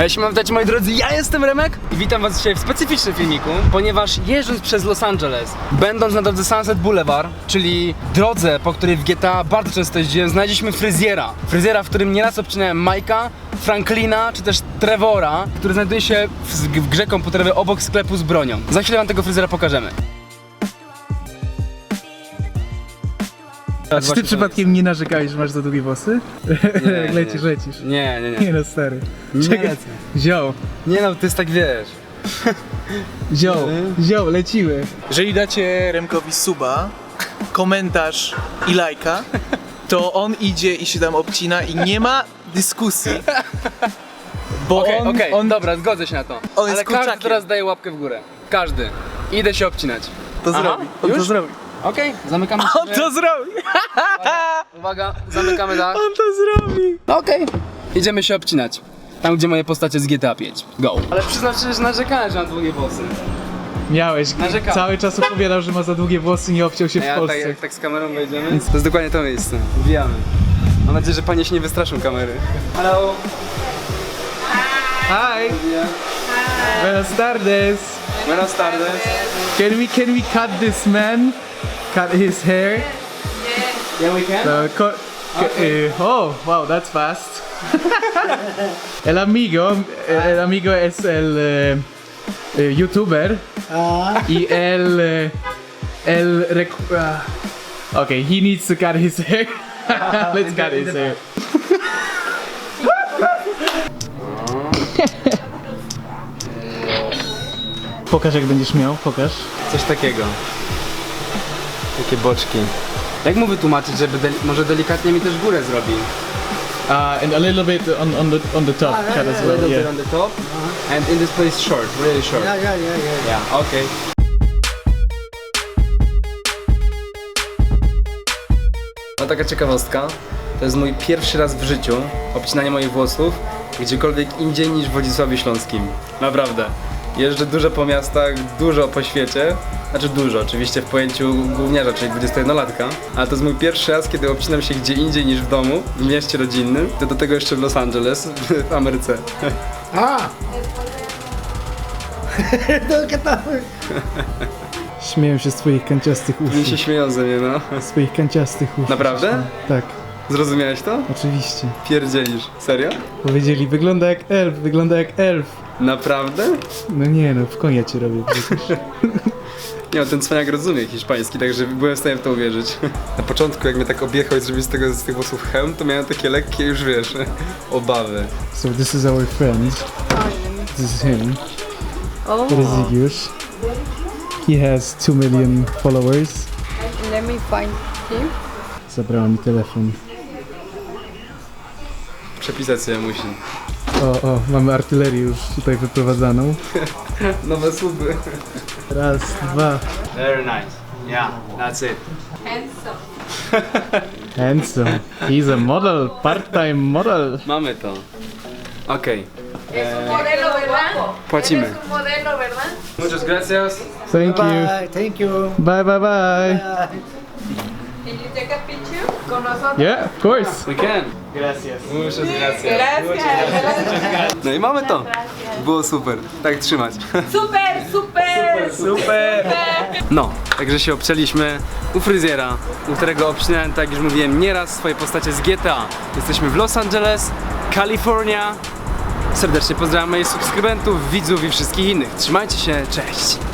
Hej, witajcie moi drodzy, ja jestem Remek i witam was dzisiaj w specyficznym filmiku, ponieważ jeżdżąc przez Los Angeles, będąc na drodze Sunset Boulevard, czyli drodze, po której w GTA bardzo często jeździłem, znaleźliśmy fryzjera. Fryzjera, w którym nieraz obcinałem Majka, Franklina, czy też Trevora, który znajduje się w, w grze komputerowej obok sklepu z bronią. Za chwilę wam tego fryzjera pokażemy. A czy ty przypadkiem nie narzekałeś, że masz za długie włosy? Jak nie. lecisz, lecisz. Nie, nie, Nie nie. no, stary. Nie Czekaj. lecę. Zioł, Nie no, to jest tak wiesz. zioł, zioł, lecimy. Jeżeli dacie Remkowi suba, komentarz i lajka, to on idzie i się tam obcina i nie ma dyskusji. Bo Okej, on, okej, on dobra, zgodzę się na to. On jest Ale każdy kurczakiem. teraz daje łapkę w górę. Każdy. Idę się obcinać. to Aha, zrobi. On to już? zrobi. Okej, zamykamy On sobie. to zrobi. Uwaga, zamykamy tak. On to zrobi. Okej. Idziemy się obcinać. Tam, gdzie moje postacie z GTA 5. Go. Ale przyznam szczerze, że narzekałem, że mam długie włosy. Miałeś, Narzekałem. cały czas opowiadał, że ma za długie włosy, nie obciął się w ja tak, Polsce. jak tak z kamerą wejdziemy, to jest dokładnie to miejsce. Wbijamy. Mam nadzieję, że panie się nie wystraszą kamery. Hello. Hi! Buenas tardes! Buenas tardes. Can we, can we cut this man? Cut his hair? Yeah, we can. So, co- eh, oh, wow, that's fast. el amigo, el amigo es el eh, youtuber y el el ah, okay, he needs to cut his hair. Let's cut his hair. Pokaż jak będziesz miał, pokaż. Coś takiego. Takie boczki. Jak mu wytłumaczyć, żeby deli- może delikatnie mi też górę zrobił? Uh, and a little bit on, on the on the top cut as A well. little bit Yeah. on the top. And in this place short, really short. Yeah, yeah, yeah, yeah. Yeah, okay. No taka ciekawostka. To jest mój pierwszy raz w życiu obcinanie moich włosów gdziekolwiek indziej niż w Wodzisławie Śląskim. Naprawdę. Jeżdżę dużo po miastach, dużo po świecie. Znaczy dużo, oczywiście w pojęciu gówniarza, czyli 21-latka. Ale to jest mój pierwszy raz, kiedy obcinam się gdzie indziej niż w domu, w mieście rodzinnym. To do tego jeszcze w Los Angeles, w Ameryce. Ah. ¿Qué tal? Śmieją się z twoich kanciastych Mi się uszu. śmieją ze mnie, no. Z twoich kanciastych uszu. Naprawdę? Tak, Zrozumiałeś to? oczywiście. Pierdzielisz. Serio? Powiedzieli, wygląda jak elf, wygląda jak elf. Naprawdę? No nie no, w konia cię robię przecież. Nie, no, ten cwaniak rozumie hiszpański, także byłem w stanie w to uwierzyć. Na początku, jak mnie tak objechał i zrobił z tego z tych włosów hełm, to miałem takie lekkie już, wiesz, obawy. So this is our friend. This is him. Oh, To jest Zigeusz. He has 2 million followers. let me find him. Zabrała mi telefon. Przepisać sobie musi. O, o, mamy artylerię już tutaj wyprowadzaną. Nowe słupy. Raz, dwa. Very nice. Yeah, that's it. Handsome. He's a model, part-time model. Mamy to. Okej, Modelo, ¿verdad? płacimy. Un modelo, ¿verdad? Muchas gracias. Thank you. Bye, thank you. Bye, bye, bye. Can you take a picture con nosotros? Yeah, of course. We can. Gracias. Muchas gracias. Gracias. No i mamy to. Było super. Tak trzymać. Super, super. Super! No, także się obcięliśmy u fryzjera, u którego obcinałem, tak jak już mówiłem, nieraz swoje postacie z GTA. Jesteśmy w Los Angeles, Kalifornia. Serdecznie pozdrawiam moich subskrybentów, widzów i wszystkich innych. Trzymajcie się, cześć!